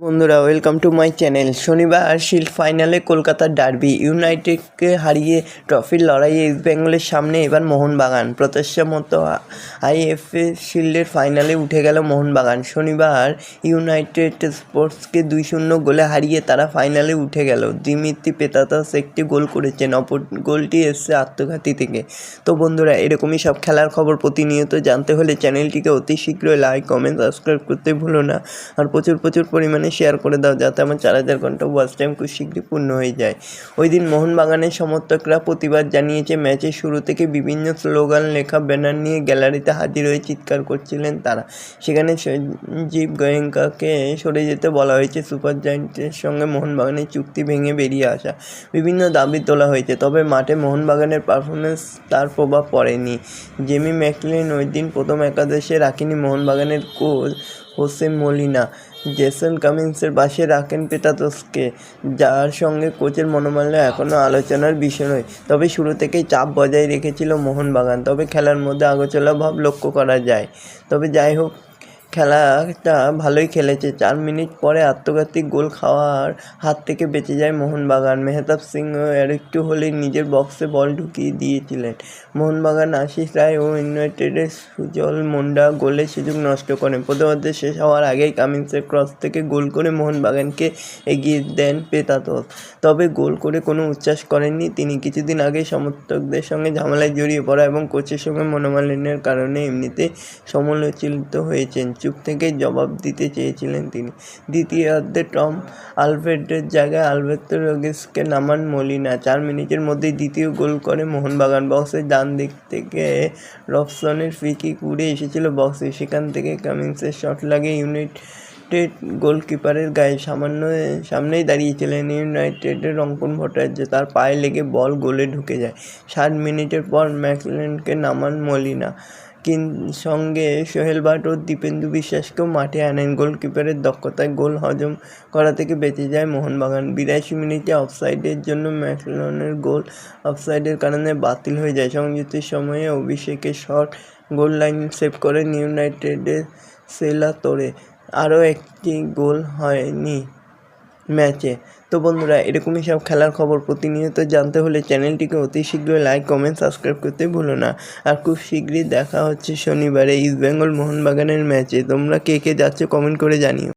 বন্ধুরা welcome to my channel শনিবার shield ফাইনালে কলকাতার ডার্বি ইউনাইটেডকে হারিয়ে ট্রফির লড়াইয়ে ইস্ট বেঙ্গলের সামনে এবার মোহনবাগান। প্রত্যাশা মতো আইএফএ শিল্ডের ফাইনালে উঠে গেল মোহনবাগান। শনিবার ইউনাইটেড স্পোর্টসকে দুই শূন্য গোলে হারিয়ে তারা ফাইনালে উঠে গেল। দিমিত্রি পেতাতাস একটি গোল করেছেন, অপর গোলটি এসছে আত্মঘাতী থেকে। তো বন্ধুরা, এরকমই সব খেলার খবর প্রতিনিয়ত জানতে হলে চ্যানেলটিকে অতি শীঘ্রই লাইক কমেন্ট সাবস্ক্রাইব করতে ভুলো না। আর প্রচুর প্রচুর পরিমাণে শেয়ার করে দাও যাতে আমার চার হাজার ঘণ্টা ওয়াচ টাইম খুব শীঘ্রই পূর্ণ হয়ে যায়। ওই দিন মোহনবাগানের সমর্থকরা প্রতিবাদ জানিয়েছে ম্যাচের শুরু থেকে বিভিন্ন স্লোগান লেখা ব্যানার নিয়ে গ্যালারিতে হাজির হয়ে চিৎকার করছিলেন তারা। সেখানে সঞ্জীব গোয়েঙ্কাকে সরে যেতে বলা হয়েছে, সুপার জায়েন্টের সঙ্গে মোহনবাগানের চুক্তি ভেঙে বেরিয়ে আসা। বিভিন্ন দাবি তোলা হয়েছে, তবে মাঠে মোহনবাগানের পারফরমেন্স তার প্রভাব পড়েনি। জেমি ম্যাকলিন ওই দিন প্রথম একাদশে রাখেনি মোহনবাগানের কোচ হোসে মলিনা। জেসন কামিন্সের পাশে রাখেন পেটাতোসকে যার সঙ্গে কোচের মনোমাল্য এখনও আলোচনার বিষয় নয়। তবে শুরু থেকেই চাপ বজায় রেখেছিল মোহনবাগান। তবে খেলার মধ্যে আগোচলা ভাব লক্ষ্য করা যায়। তবে যাই হোক খেলাটা ভালোই খেলেছে। চার মিনিট পরে আত্মঘাতী গোল খাওয়ার হাত থেকে বেঁচে যায় মোহনবাগান। মেহতাব সিং আর একটু হলেই নিজের বক্সে বল ঢুকিয়ে দিয়েছিলেন। মোহনবাগান আশিস রায় ও ইউনাইটেডের সুজল মুন্ডা গোলের সুযোগ নষ্ট করেন। প্রথমার্ধে শেষ হওয়ার আগেই কামিন্সের ক্রস থেকে গোল করে মোহনবাগানকে এগিয়ে দেন পেতাতস তবে গোল করে কোনো উচ্ছ্বাস করেননি। তিনি কিছুদিন আগে সমর্থকদের সঙ্গে ঝামেলায় জড়িয়ে পড়া এবং কোচের সঙ্গে মনোমালিন্যের কারণে এমনিতে সমালোচিত হয়েছেন। চুপ থেকে জবাব দিতে চেয়েছিলেন তিনি। দ্বিতীয়ার্ধে টম আলভের্টের জায়গায় আলভের্তো রোগেসকে নামান মলিনা চার মিনিটের মধ্যেই দ্বিতীয় গোল করে মোহনবাগান বক্সের ডান দিক থেকে রবসনের ফ্রি কিক উড়ে এসেছিল বক্সে। সেখান থেকে কামিংসের শট লাগে ইউনাইটেড গোলকিপারের গায়ে সামান্য সামনেই দাঁড়িয়েছিলেন ইউনাইটেডের রঙ্কন ভট্টাচার্য। তার পায়ে লেগে বল গোলে ঢুকে যায়। ষাট মিনিটের পর ম্যাকলেনকে নামান মলিনা কিন সঙ্গে সোহেল ভাট ও দীপেন্দু বিশ্বাসকেও মাঠে আনেন গোলকিপারের দক্ষতায় গোল হজম করা থেকে বেঁচে যায় মোহনবাগান। বিরাশি মিনিটে অফসাইডের জন্য ম্যাকলনের গোল অফসাইডের কারণে বাতিল হয়ে যায়। সংযুক্ত সময়ে অভিষেকের শট গোল লাইন সেভ করেন ইউনাইটেডের সেলা তোরে আরও একটি গোল হয়নি। ম্যাচে। তো বন্ধুরা, এরকমই সব খেলার খবর প্রতিনিয়ত জানতে হলে চ্যানেলটিকে অতি শীঘ্রই লাইক, কমেন্ট, সাবস্ক্রাইব করতে ভুলো না। আর খুব শীঘ্রই দেখা হচ্ছে শনিবারে ইস্টবেঙ্গল মোহনবাগানের ম্যাচে। তোমরা কে কে যাচ্ছে কমেন্ট করে জানিও।